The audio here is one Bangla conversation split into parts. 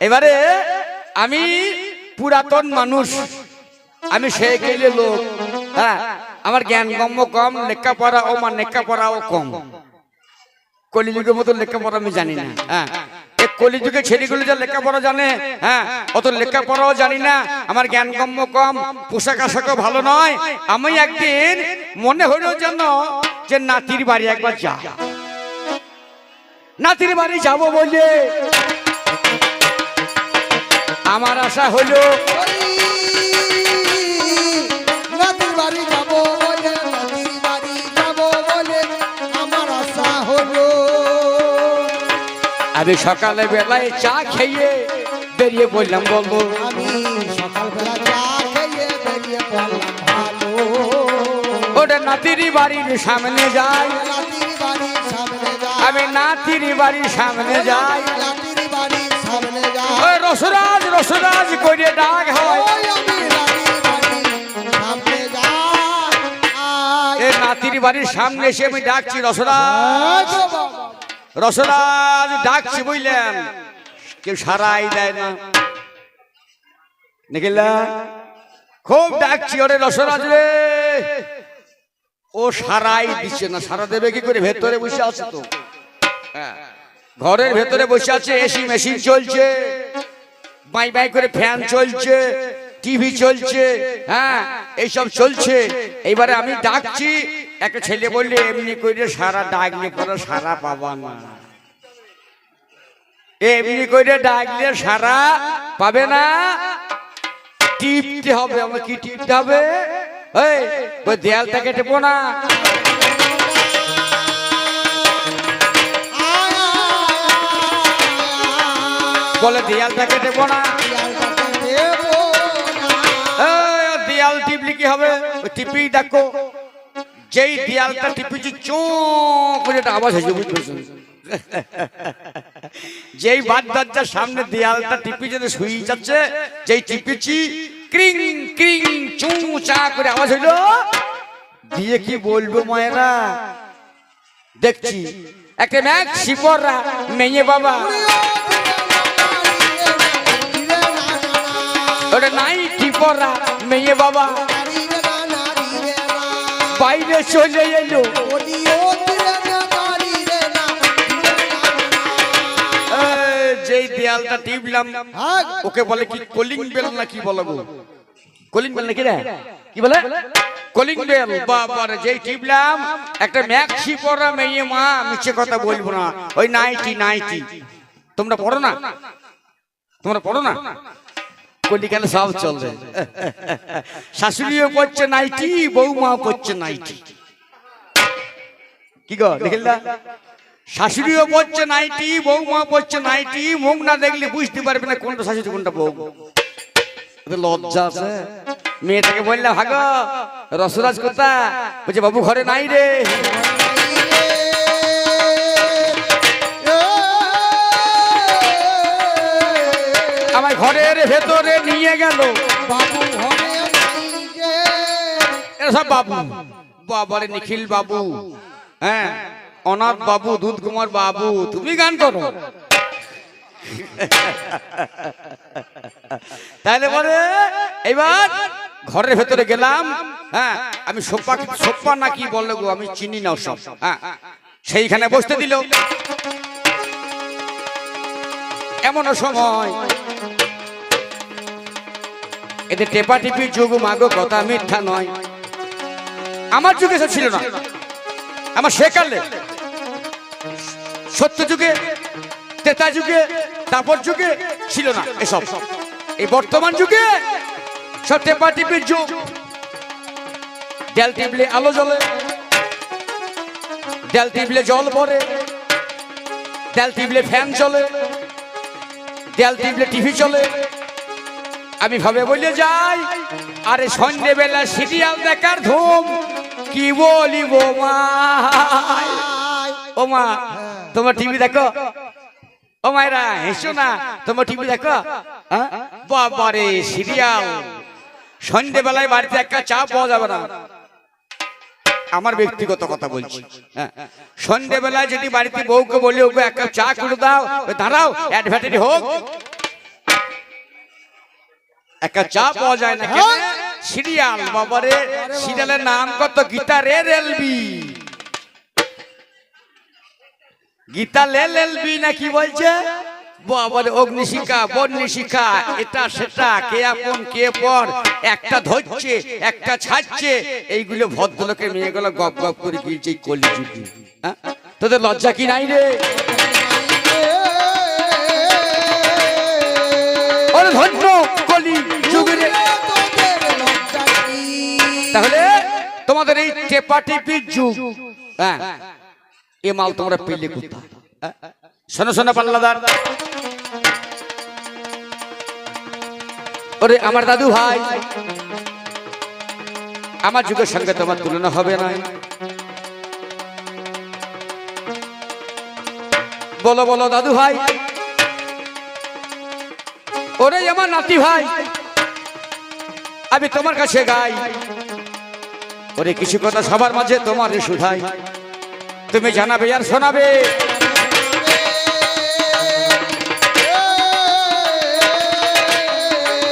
এবারে আমি পুরাতন মানুষ। আমি সে গেলে লোক। হ্যাঁ আমার জ্ঞান গম্য কম, লেখাপড়া ও আমার লেখাপড়াও কম। কলিযুগের মতো লেখাপড়া আমি জানি না হ্যাঁ। কলিযুগে ছেলেগুলো যা লেখাপড়া জানে হ্যাঁ অত লেখাপড়াও জানি না। আমার জ্ঞান গম্য কম, পোশাক আশাকও ভালো নয়। আমি একদিন মনে হলো যেন যে নাতির বাড়ি একবার যা। নাতির বাড়ি যাব বলে আমার আশা হলো নাতির বাড়ি যাব বলে নাতির বাড়ি যাব বলে আমার আশা হলো আমি সকালে বেলায় চা খেয়ে বেরিয়ে পড়লাম বলব আমি সকালবেলা চা খেয়ে বেরিয়ে পড়লাম ভালো। ওটা নাতির বাড়ির সামনে যাই। নাতির বাড়ির সামনে যাই। আমি নাতির বাড়ির সামনে যাই। নাতির বাড়ির সামনে যাই। রসরাজ রসরাজ করে ডাক হয়। নাতির বাড়ির সামনে এসে আমি ডাকছি রসরাজ। আয় গো বাবা। রসরাজ ডাকছি বুঝলেন? কেউ সারাই দেয় না। দেখিলা? খুব ডাকছি ওরে রসরাজ রে। ও সারাই দিচ্ছে না। সারা দেবে কি করে? ভেতরে বসে আছে তো। হ্যাঁ। ঘরের ভেতরে বসে আছে এসি মেশিন চলছে। বাই বাই করে ফ্যান চলছে টিভি চলছে হ্যাঁ এইসব চলছে। এইবারে আমি ডাকছি একটা ছেলে বললে এমনি করে সারা ডাকলে পরে সারা পাবা না। এমনি করে ডাকলে সারা পাবে না। টিপতে হবে আমার কি টিপতে হবে। এই ওই দেয়ালটা কেটে না। বলে দেয়ালটা কেটে। এই, দেয়াল টিপলি কি হবে? টিপি ডাকো। যেই দেয়ালটা টিপিছি চো করে একটা আওয়াজ হয়েছে বুঝতে? যেই বাদ দরজার সামনে দেয়ালটা টিপি যেতে শুয়ে যাচ্ছে যেই টিপিছি ক্রিং ক্রিং চু চা করে আওয়াজ হইল। দিয়ে কি বলব মায়েরা? দেখছি একটা ম্যাক মেয়ে বাবা। শিপররা মেয়ে বাবা। বাইরে চলে এলো। যেই দেয়ালটা টিপলাম, ওকে বলে কি কলিং বেল না কি বলো গো? কলিং বেল নাকি রে? কি বলে? কলিং বেল, বাবার, যেই টিপলাম, একটা ম্যাক্সি পরা মেয়ে মা, মিছে কথা বলব না। ওই নাইটি নাইটি। তোমরা পড়ো না? তোমরা পড়ো না? কলিকালে সব চলবে। শাশুড়িও পড়ছে নাইটি বৌমা পড়ছে নাইটি। কি গো দেখিলা শাশুড়িও পড়ছে নাইটি বৌমা পড়ছে নাইটি, মুখ না দেখলে বুঝতে পারবে না কোনটা শাশুড়ি, কোনটা বউ। লজ্জা আছে। মেয়েটাকে বললাম, হাগ, রসরাজ কোথা বলছে, বাবু ঘরে নাই রে। ঘরের ভেতরে নিয়ে গেল। বাবু ঘরে এরা সব বাবু। বাবারে নিখিল বাবু। হ্যাঁ অনাথ বাবু দুধ কুমার বাবু তুমি গান করো। তাহলে বলে এবার ঘরের ভেতরে গেলাম। হ্যাঁ আমি সোপা সোপা না কি বলে গো আমি চিনি না সব হ্যাঁ সেইখানে বসতে দিল। এমন সময় এদের টেপা টিপি যুগ মাগো কথা মিথ্যা নয়। আমার যুগে এসব ছিল না। আমার সেকালে সত্য যুগে, তেতা যুগে তাপর যুগে ছিল না এসব। এই বর্তমান যুগে সব টেপা টিপির যুগ। ডেল টিপলে আলো জ্বলে। ডেল টিপলে জল পড়ে। ডেল টিপলে ফ্যান চলে। ডেল টিপলে টিভি চলে। আমি ভাবে বলে যাই, আরে সন্ধ্যেবেলা সিরিয়াল দেখার ধুম, কি বলিব মা? ও মা, তোমার টিভি দেখো? ও মায়েরা হেসো না, তোমার টিভি দেখো? হ্যাঁ? বাবারে, সিরিয়াল। সন্ধ্যেবেলায় বাড়িতে একটা চা পাওয়া যাবে না। আমার ব্যক্তিগত কথা বলছি। হ্যাঁ। সন্ধ্যেবেলায় যদি বাড়িতে বউকে বলি, ওকে এক কাপ চা করে দাও দাঁড়াও অ্যাডভার্টাইজ হোক। একটা চা পাওয়া যায় না কেন সিরিয়াল বাবারে সিরিয়ালের নাম কত? গীতা রে রেলবি। গীতা লে লেলবি না কি বলছে? বাবারে অগ্নিশিখা বন্যশিখা এটা সেটা কে আপন কে পর? একটা ধরছে একটা ছাড়ছে। এইগুলো ভদ্রলোকে মেয়েগুলো গপ গপ করে গিয়েছে কলিযুগে। হ্যাঁ? তোদের লজ্জা কি নাই রে? তোমাদের এই টেপা যুগ হ্যাঁ। এ মাল তোমরা পেলে কোথায়? শোনো শোনো পাল্লাদার ওরে আমার দাদু ভাই, আমার যুগের সঙ্গে তোমার তুলনা হবে না। বলো বলো, দাদু ভাই। ওরে আমার নাতি ভাই, আমি তোমার কাছে গাই। ওরে কিছু কথা সবার মাঝে তোমার শুধাই। তুমি জানাবে আর শোনাবে।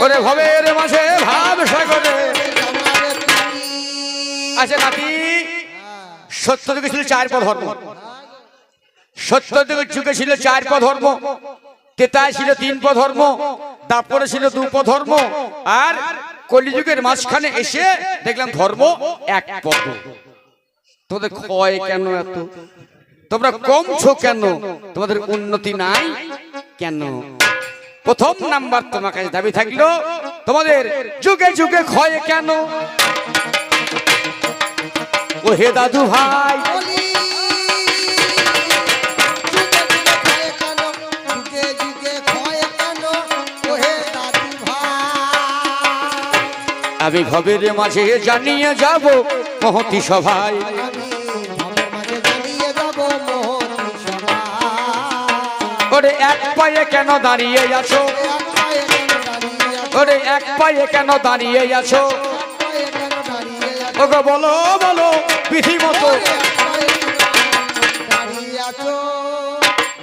ওরে ভবের মাঝে ভাব সাগরে। আছে নাতি, সত্য যুগে ছিল চার পদ ধর্ম। সত্য যুগে ছিল চার পদ ধর্ম। তেতায় ছিল তিন পদ ধর্ম। তারপরে ছিল দু পদ ধর্ম। আর কলিযুগের মাঝখানে এসে দেখলাম ধর্ম এক পদ। তোমাদের ক্ষয় কেন এত? তোমরা কমছো কেন? তোমাদের উন্নতি নাই কেন? প্রথম নাম্বার তোমার কাছে দাবি থাকল তোমাদের যুগে যুগে ক্ষয় কেন? ও হে দাদু ভাই আমি ভবের মাঝে জানিয়ে যাব, মহতি সভায়। ওরে এক পায়ে কেন দাঁড়িয়ে আছো? ওরে এক পায়ে কেন দাঁড়িয়ে আছো? ওগো বলো বলো বিধি মতো?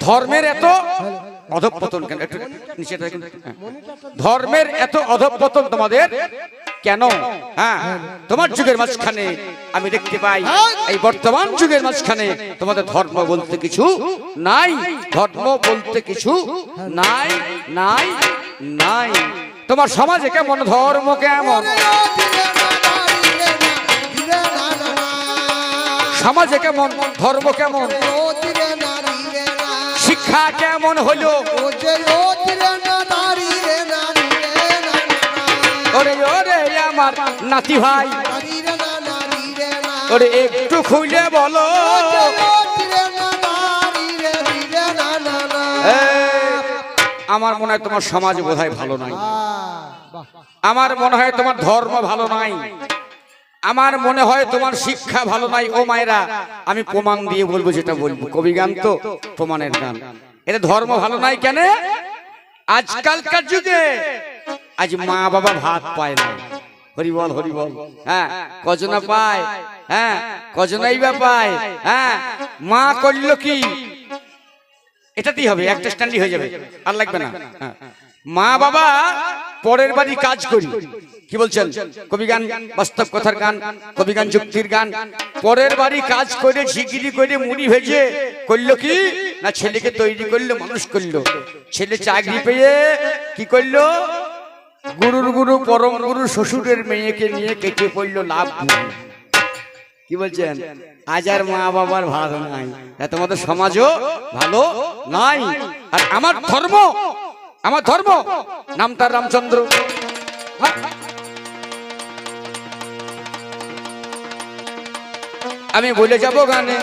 ধর্মের এত অধপতন কেন হ্যাঁ। ধর্মের এত অধপতন তোমাদের কেন হ্যাঁ তোমার যুগের মাঝখানে আমি দেখতে পাই, এই বর্তমান যুগের মাঝখানে তোমাদের ধর্ম বলতে কিছু নাই, ধর্ম বলতে কিছু নাই নাই নাই তোমার সমাজে কেমন, ধর্ম কেমন। সমাজে কেমন, ধর্ম কেমন। শিক্ষা কেমন হলো। ওরে ওরে আমার নাতি ভাই। ওরে একটু খুলে বলো। আমার মনে হয় তোমার সমাজ বোধহয় ভালো নাই। আমার মনে হয় তোমার ধর্ম ভালো নাই। আমার মনে হয় তোমার শিক্ষা ভালো নাই। ও মায়েরা, আমি প্রমাণ দিয়ে বলব যেটা বলব। কবি গান তো, প্রমাণের গান। এটা ধর্ম ভালো নাই কেন? আজকালকার যুগে, আজ মা বাবা ভাত পায় না। হরিবল হরিবল। হ্যাঁ কজনা পায়? হ্যাঁ কজনাই বা পায়? হ্যাঁ মা করল কি? এটাতেই হবে একটা স্ট্যান্ডই হয়ে যাবে। আর লাগবে না। হ্যাঁ। মা বাবা পরের বাড়ি কাজ করি। কি বলছেন? কবি গান বাস্তব কথার গান কবি গান যুক্তির গান। পরের বাড়ি কাজ করে ঝিগিরি করে মুড়ি ভেজে করল কি? না ছেলেকে তৈরি করল মানুষ করল। ছেলে চাকরি পেয়ে কি করল? গুরুর গুরু, পরম গুরু শ্বশুরের মেয়েকে নিয়ে কেটে পড়ল লাভ। কি? বলছেন? আজ আর মা বাবার ভালো নাই। তোমাদের সমাজও ভালো নাই? আর আমার ধর্ম? আমার ধর্ম? নাম তার রামচন্দ্র। আমি বলে যাব গানে।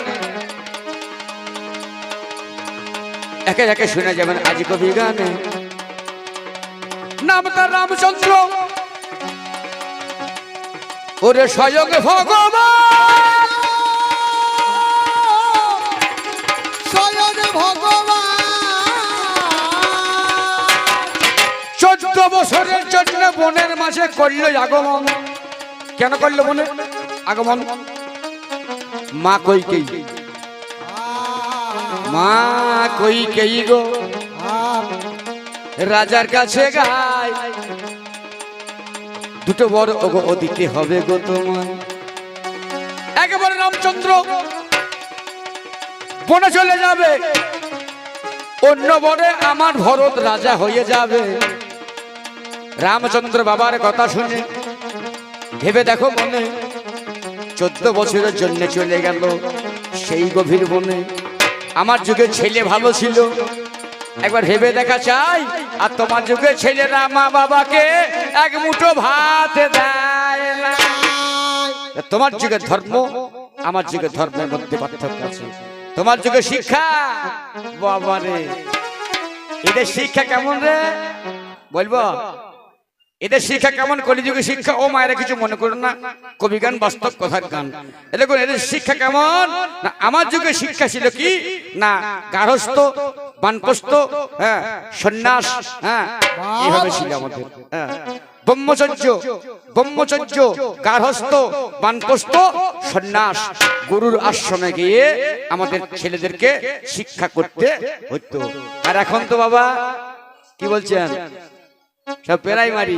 একে একে শুনে যাবেন আজ কবি গানে। নাম তার রামচন্দ্র। ওরে স্বয়ং ভগবান। স্বয়ং ভগবান। চোদ্দ বছরের জন্য বনের মাঝে করল আগমন। কেন করল বনে? আগমন? মা কই কেই? মা কই কেই গো? রাজার কাছে গায় দুটো বড়, ওগো ও দিতে হবে গো তোমার। একেবারে রামচন্দ্র বনে চলে যাবে। অন্য বনে আমার ভরত রাজা হয়ে যাবে। রামচন্দ্র বাবার কথা শুনে, ভেবে দেখো মনে, চোদ্দ বছরের জন্য চলে গেল সেই গভীর বনে। আমার যুগে ছেলে ভালো ছিল। একবার ভেবে দেখা চাই। আর তোমার যুগে ছেলেরা মা বাবাকে এক মুঠো ভাত দেয় তোমার যুগে ধর্ম, আমার যুগে ধর্মের মধ্যে পার্থক্য আছে। তোমার যুগে শিক্ষা, বাবা রে। এদের শিক্ষা কেমন রে? বলব? এদের শিক্ষা কেমন? কলিযুগে শিক্ষা, ও মায়েরা কিছু মনে করুন না। কবি গান বাস্তব কথার গান। দেখুন, এদের শিক্ষা কেমন? না, আমার যুগে শিক্ষা ছিল কি? না, গার্হস্থ, বানপ্রস্থ হ্যাঁ সন্ন্যাস হ্যাঁ এইভাবে ছিল আমাদের। হ্যাঁ ব্রহ্মচর্য ব্রহ্মচর্য, গার্হস্থ, বানপ্রস্থ, সন্ন্যাস, গুরুর আশ্রমে গিয়ে আমাদের ছেলেদেরকে শিক্ষা করতে হতো আর এখন তো বাবা, কি বলছেন? সব প্রাইমারি।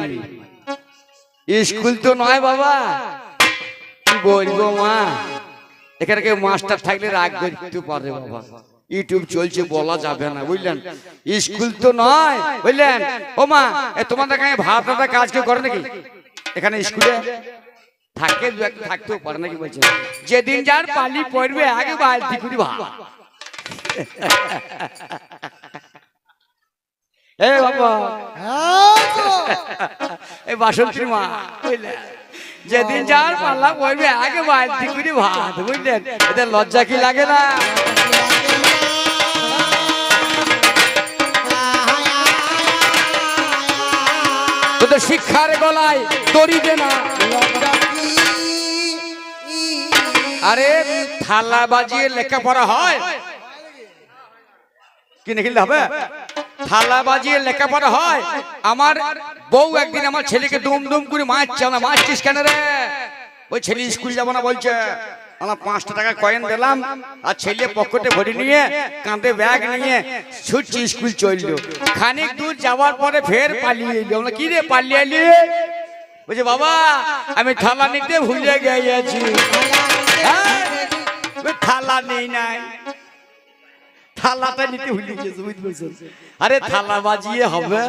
স্কুল তো নয় বাবা। কি বলব মা? এখানে কেউ মাস্টার থাকলে রাগ করতে পারে বাবা। ইউটিউব চলছে বলা যাবে না বুঝলেন? স্কুল তো নয় বুঝলেন? ও মা তোমাদের কাছে ভাত কাজ কেউ করে নাকি? এখানে স্কুলে থাকে দু একটা থাকতেও পারে নাকি বলছে? যেদিন যার পালি পড়বে আগে বালতি করে ভাত এ বাবা। এই বাসন্তীর মা বুঝলেন যেদিন যার পাল্লা পড়বে আগে বালতি করে ভাত বুঝলেন এদের লজ্জা কি লাগে না? তোদের শিক্ষার গলায় দড়ি দে না। আরে থালা বাজিয়ে লেখাপড়া হয়? কি লিখলে হবে? থালা বাজিয়ে লেখাপড়া হয়। আমার বউ একদিন আমার ছেলেকে দুম দুম করে মারছে না মারছিস কেন রে? ওই ছেলে স্কুল যাব না বলছে। আমার পাঁচটা টাকা কয়েন দিলাম, আর ছেলে পকেটে ভরে নিয়ে কাঁধে ব্যাগ নিয়ে ছুটছি, স্কুল চলল। খানিক দূর যাওয়ার পরে ফের পালিয়ে এলো। আমরা, কি রে, পালিয়ে এলি? বলছে, বাবা, আমি থালা নিতে ভুলে গিয়েছি। হ্যাঁ? থালা নেই নাই। থালাটা নিতে ভুলে গেছে বুঝতে আরে থালা বাজিয়ে হবে।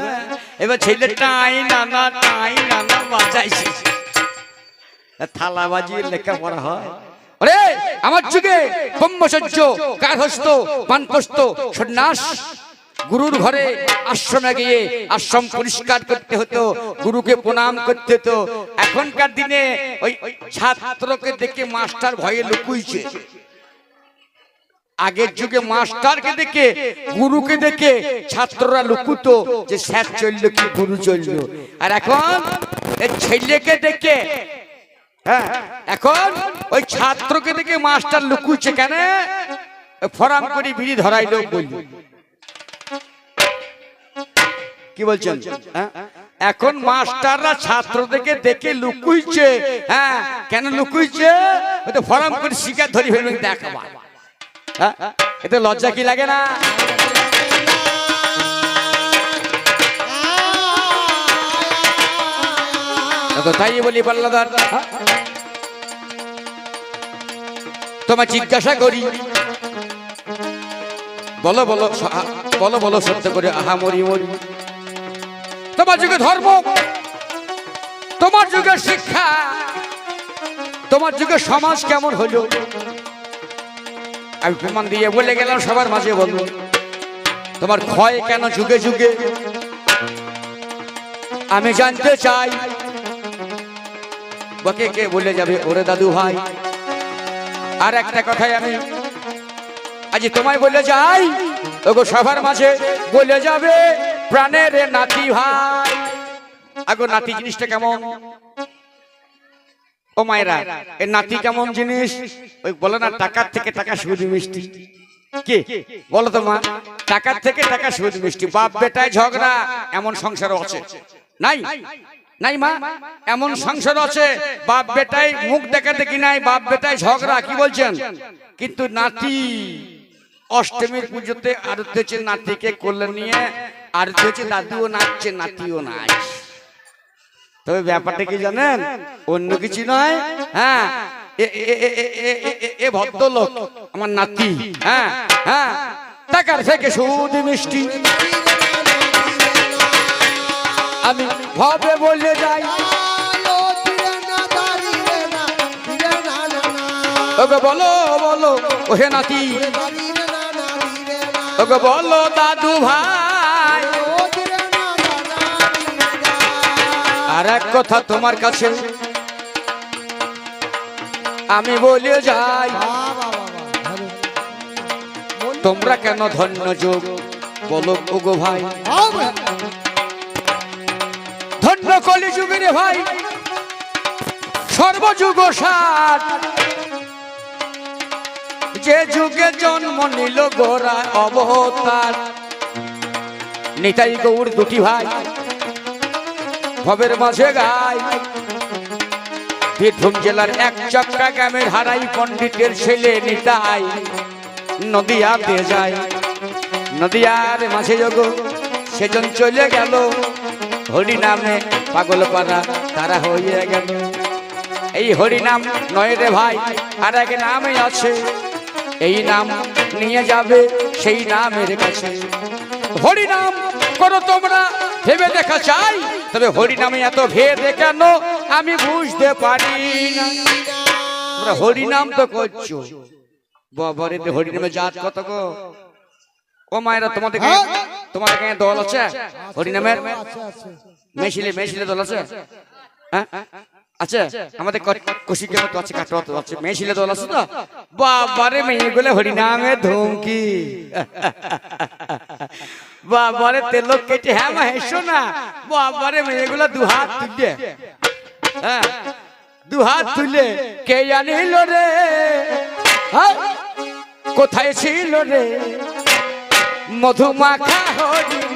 এবার ছেলে টাই নানা টাই নানা বাজাইছে থালা বাজিয়ে লেখাপড়া হয়। আরে আমার যুগে ব্রহ্মচর্য গার্হস্থ পানপস্ত সন্ন্যাস গুরুর ঘরে আশ্রমে গিয়ে আশ্রম পরিষ্কার করতে হতো গুরুকে প্রণাম করতে হতো। এখনকার দিনে ওই ছাত্রকে দেখে মাস্টার ভয়ে লুকুইছে। আগের যুগে মাস্টারকে দেখে গুরুকে দেখে ছাত্ররা লুকুতো যে স্যার চলল কি গুরু চলল। আর এখন ছেলেকে দেখে হ্যাঁ এখন ওই ছাত্রকে দেখে মাস্টার লুকুচ্ছে কেন? ফরাম করে বিড়ি ধরাইলো বলল। কি বলছেন? হ্যাঁ? এখন মাস্টাররা ছাত্রদেরকে দেখে লুকুইছে হ্যাঁ কেন লুকুইছে ওই তো ফরাম করে শিকার ধরি ফেলবে দেখাবা হ্যাঁ? এতে লজ্জা কি লাগে না? তাই বলি পাল্লাদার। তোমার জিজ্ঞাসা করি। বলো বলো বলো বলো, সত্য করে, আহা, মরি মরি। তোমার যুগে ধর্ম, তোমার যুগে শিক্ষা, তোমার যুগে সমাজ কেমন হলো? আমি প্রমাণ দিয়ে বলে গেলাম, সবার মাঝে বলব তোমার ক্ষয় কেন যুগে যুগে? আমি জানতে চাই, বকে কে বলে যাবে ওরে দাদু ভাই? আর একটা কথাই আমি আজ তোমায় বলে যাই, ওগো সবার মাঝে বলে যাবে, প্রাণের নাতি ভাই। আগো নাতি জিনিসটা কেমন? ও মায়েরা এ নাতি কেমন জিনিস? ওই বলে না টাকার থেকে টাকা সুদ মিষ্টি। কে? বলো তো মা টাকার থেকে টাকা সুদ মিষ্টি। বাপ বেটায় ঝগড়া এমন সংসারও আছে। নাই? নাই মা এমন সংসার আছে। বাপ বেটায় মুখ দেখা কি নাই বাপ বেটায় ঝগড়া কি বলছেন? কিন্তু নাতি অষ্টমীর পুজোতে আরতি হচ্ছে নাতিকে কোলে নিয়ে আরতি হচ্ছে দাদুও নাচছে নাতিও নাচ। তবে ব্যাপারটা কি জানেন? অন্য কিছু নয় হ্যাঁ? এ- ভদ্রলোক, আমার নাতি হ্যাঁ? হ্যাঁ? টাকার থেকে সুদ মিষ্টি। আমি ভাবে বলে যাই। ওকে বলো বলো, ওহে নাতি। ওকে বলো, দাদু ভাই। আর এক কথা তোমার কাছে। আমি বলে যাই, তোমরা কেন ধন্য যোগ? বলো, ওগো ভাই। ধন্য কলি যুগের ভাই, সর্বযুগ সার। যে যুগে জন্ম নিল গোরা অবতার। নিতাই গৌর দুটি ভাই। ভবের মাঝে গায় বীরভূম জেলার এক চক্কা গ্রামের হারাই পণ্ডিতের ছেলে নিতাই। নদিয়াতে যায়। নদিয়ার মাঝে যোগ, সেজন চলে গেল। হরি নামে পাগল পাড়া তারা হয়ে গেল। এই হরি নাম নয় রে ভাই, আর এক নামে আছে। এই নাম নিয়ে যাবে সেই নামের কাছে। হরি নাম করো তোমরা ভেবে দেখা চাই। তবে হরি নামে এত ভেদে কেন? আমি বুঝতে পারি না। তোমরা হরি নাম তো করছ। বাবারে হরি নামে জাত কত গো? ও মায়েরা তোমাদের গায়ে তোমাদের গায়ে দল আছে? হরিনামের? মেশিলে মেশিলে দল আছে? হ্যাঁ? আছে? আমাদের কষি কেন তো আছে কাটোয়া তো আছে মেশিলে দল আছে তো? বাবারে মেয়েগুলো হরিনামে ধমকি। বাবারে তেল কেটে হ্যাঁ মা হেসো না। বাবারে মেয়েগুলো দু হাত তুলে হ্যাঁ। দু হাত তুলে কে জানিল রে? হ্যাঁ? কোথায় ছিল রে? মধুমাখা হরিনাম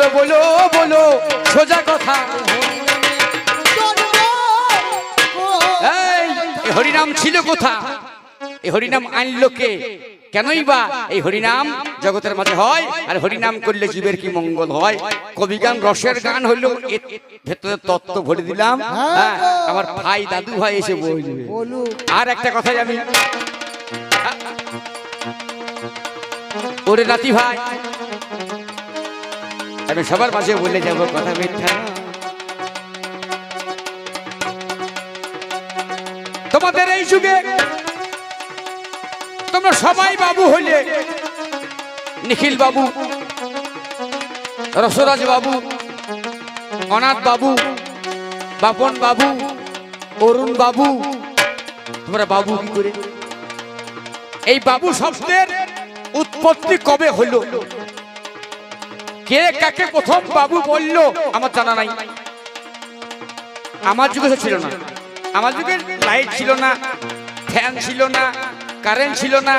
ওরে বলো বলো, সোজা কথা। হরিনাম ছিল কোথা? এই হরিনাম আনলো কে? কেনই বা এই হরিনাম জগতের মাঝে হয়? আর হরিনাম করলে জীবের কি মঙ্গল হয়? কবি গান, রসের গান হইল ভেতরে তত্ত্ব ভরে দিলাম। হ্যাঁ আমার ভাই দাদু ভাই এসে বলবে। আর একটা কথাই আমি ওরে নাতি ভাই আমি সবার মাঝে বলে যাব কথা মিথ্যা। তোমাদের এই যুগে তোমরা সবাই বাবু হইলে, নিখিল বাবু, রসরাজ বাবু, অনাথ বাবু, বাপন বাবু, অরুণ বাবু, তোমরা বাবু কি করে? এই বাবু শব্দের উৎপত্তি কবে হলো? কে কাকে প্রথম বাবু বলল? আমার জানা নাই। আমার যুগে ছিল না। আমার যুগে লাইট ছিল না ফ্যান ছিল না কারেন্ট ছিল না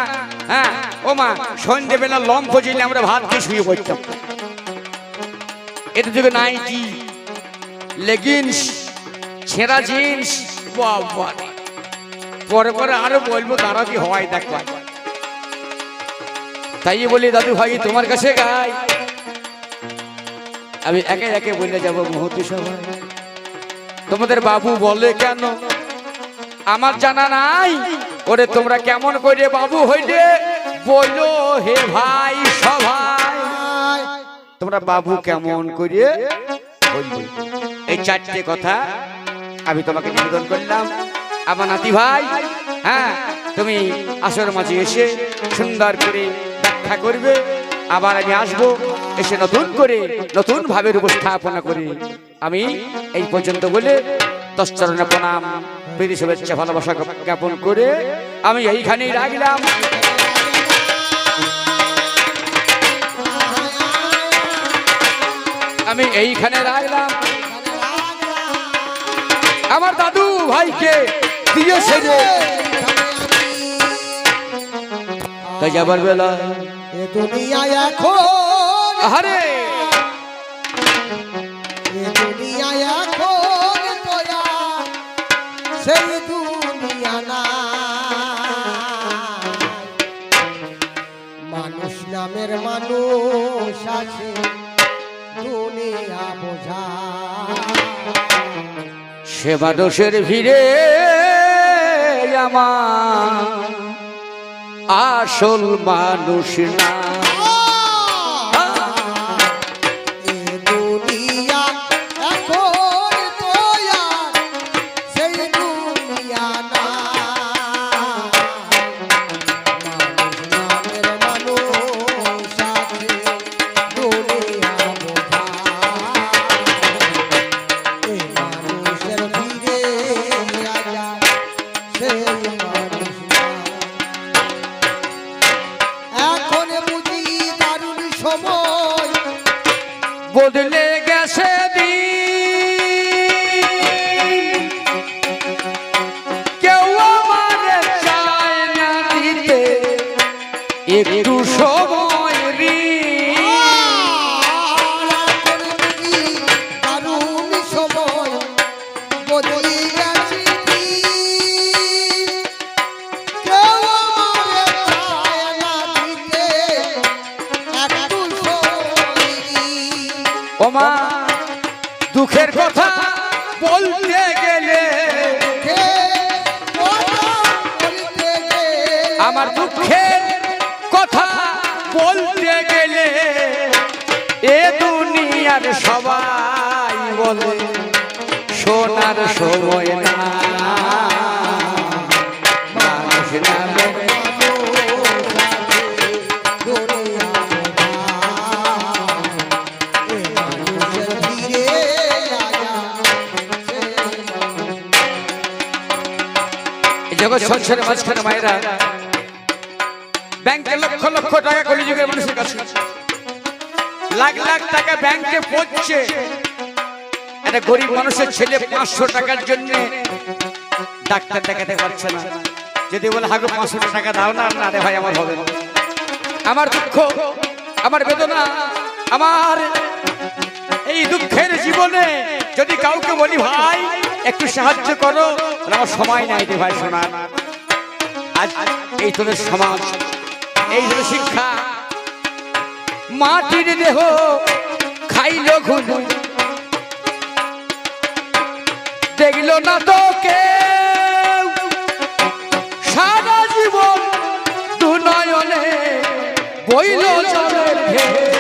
হ্যাঁ? ও মা সন্ধ্যেবেলা লম্ফ জেলে আমরা ভাত খেয়ে শুয়ে পড়তাম। এটা যুগে নাইটি লেগিংস ছেঁড়া জিন্স পরে পরে আরও বলব, তারা কি হয় দেখো। তাই বলি দাদু ভাই তোমার কাছে গাই। আমি একে একে বলে যাব মুহূর্তে সবাই তোমাদের বাবু বলে কেন? আমার জানা নাই। ওরে, তোমরা কেমন করে বাবু হইলে? বলো হে ভাই সবাই তোমরা বাবু কেমন করে হইলে? এই চারটে কথা আমি তোমাকে নিবেদন করলাম। আমার নাতি ভাই হ্যাঁ তুমি আসর মাঝে এসে সুন্দর করে ব্যাখ্যা করবে। আবার আমি আসব। এসে নতুন করে নতুন ভাবের উপস্থাপনা করে। আমি এই পর্যন্ত বলে দশ চরণে প্রণাম, প্রীতি শুভেচ্ছা, ভালোবাসা জ্ঞাপন করে আমি এইখানেই রাখলাম। আমি এইখানে রাখলাম। আমার দাদু ভাইকে দিয়েছে রে তাই যাবার বেলা এ দুনিয়ায় এখন আহারে। এ দুনিয়ায় এখন তোরা সেই দুনিয়া না মানুষ নামের মানুষ আছে দুনিয়া বোঝা। সেবা দোষের ভিড়ে আমার আসল মানুষ না। জগৎ সংসারের মাঝখানে মায়েরা। ব্যাংকে লক্ষ লক্ষ টাকা কলিযুগের মানুষের কাছে। লাখ লাখ টাকা ব্যাংকে পড়ছে। একটা গরিব মানুষের ছেলে পাঁচশো টাকার জন্য ডাক্তার দেখাতে পারছে না। যদি বলে, হাগো, পাঁচশো টাকা দাও না। না রে ভাই, আমার হবে আমার দুঃখ, আমার বেদনা, আমার এই দুঃখের জীবনে যদি কাউকে বলি, ভাই একটু সাহায্য করো। আমার সময় নাই রে ভাই শোনা আজ এই তোদের সমাজ, এই হলো শিক্ষা। মাটির দেহ খাইল ঘুনু দেখল না তো কেউ। সারা জীবন দু নয়নে বইল ঢেউ।